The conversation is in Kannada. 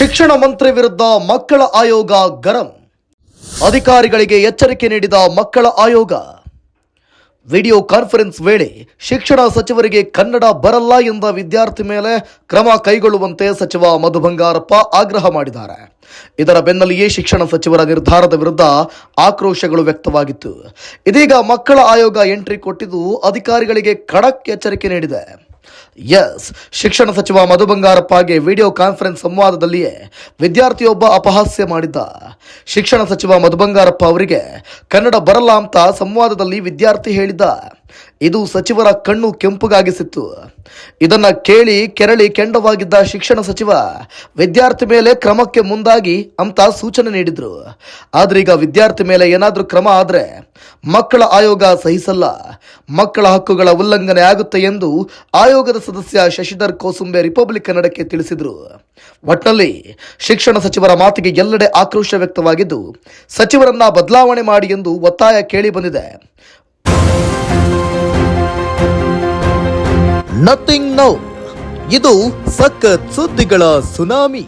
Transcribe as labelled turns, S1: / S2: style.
S1: ಶಿಕ್ಷಣ ಮಂತ್ರಿ ವಿರುದ್ಧ ಮಕ್ಕಳ ಆಯೋಗ ಗರಂ. ಅಧಿಕಾರಿಗಳಿಗೆ ಎಚ್ಚರಿಕೆ ನೀಡಿದ ಮಕ್ಕಳ ಆಯೋಗ. ವಿಡಿಯೋ ಕಾನ್ಫರೆನ್ಸ್ ವೇಳೆ ಶಿಕ್ಷಣ ಸಚಿವರಿಗೆ ಕನ್ನಡ ಬರಲ್ಲ ಎಂದ ವಿದ್ಯಾರ್ಥಿ ಮೇಲೆ ಕ್ರಮ ಕೈಗೊಳ್ಳುವಂತೆ ಸಚಿವ ಮಧು ಬಂಗಾರಪ್ಪ ಆಗ್ರಹ ಮಾಡಿದ್ದಾರೆ. ಇದರ ಬೆನ್ನಲ್ಲಿಯೇ ಶಿಕ್ಷಣ ಸಚಿವರ ನಿರ್ಧಾರದ ವಿರುದ್ಧ ಆಕ್ರೋಶಗಳು ವ್ಯಕ್ತವಾಗಿತ್ತು. ಇದೀಗ ಮಕ್ಕಳ ಆಯೋಗ ಎಂಟ್ರಿ ಕೊಟ್ಟಿದ್ದು ಅಧಿಕಾರಿಗಳಿಗೆ ಖಡಕ್ ಎಚ್ಚರಿಕೆ ನೀಡಿದೆ. ಎಸ್ ಶಿಕ್ಷಣ ಸಚಿವ ಮಧು ಬಂಗಾರಪ್ಪಗೆ ವಿಡಿಯೋ ಕಾನ್ಫರೆನ್ಸ್ ಸಂವಾದದಲ್ಲಿಯೇ ವಿದ್ಯಾರ್ಥಿಯೊಬ್ಬ ಅಪಹಾಸ್ಯ ಮಾಡಿದ್ದ. ಶಿಕ್ಷಣ ಸಚಿವ ಮಧು ಬಂಗಾರಪ್ಪ ಅವರಿಗೆ ಕನ್ನಡ ಬರಲ್ಲ ಅಂತ ಸಂವಾದದಲ್ಲಿ ವಿದ್ಯಾರ್ಥಿ ಹೇಳಿದ್ದ. ಇದು ಸಚಿವರ ಕಣ್ಣು ಕೆಂಪುಗಾಗಿಸಿತ್ತು. ಇದನ್ನ ಕೇಳಿ ಕೆರಳಿ ಕೆಂಡವಾಗಿದ್ದ ಶಿಕ್ಷಣ ಸಚಿವ ವಿದ್ಯಾರ್ಥಿ ಮೇಲೆ ಕ್ರಮಕ್ಕೆ ಮುಂದಾಗಿ ಅಂತ ಸೂಚನೆ ನೀಡಿದ್ರು. ಆದ್ರೀಗ ವಿದ್ಯಾರ್ಥಿ ಮೇಲೆ ಏನಾದರೂ ಕ್ರಮ ಆದ್ರೆ ಮಕ್ಕಳ ಆಯೋಗ ಸಹಿಸಲ್ಲ. ಮಕ್ಕಳ ಹಕ್ಕುಗಳ ಉಲ್ಲಂಘನೆ ಆಗುತ್ತೆ ಎಂದು ಆಯೋಗದ ಸದಸ್ಯ ಶಶಿಧರ್ ಕೋಸುಂಬೆ ರಿಪಬ್ಲಿಕ್ ಕನ್ನಡಕ್ಕೆ ತಿಳಿಸಿದರು. ಒಟ್ನಲ್ಲಿ ಶಿಕ್ಷಣ ಸಚಿವರ ಮಾತಿಗೆ ಎಲ್ಲೆಡೆ ಆಕ್ರೋಶ ವ್ಯಕ್ತವಾಗಿದ್ದು, ಸಚಿವರನ್ನ ಬದಲಾವಣೆ ಮಾಡಿ ಎಂದು ಒತ್ತಾಯ ಕೇಳಿ ಬಂದಿದೆ. ನಥಿಂಗ್ ನೌ ಇದು ಸಖತ್ ಸುದ್ದಿಗಳ ಸುನಾಮಿ.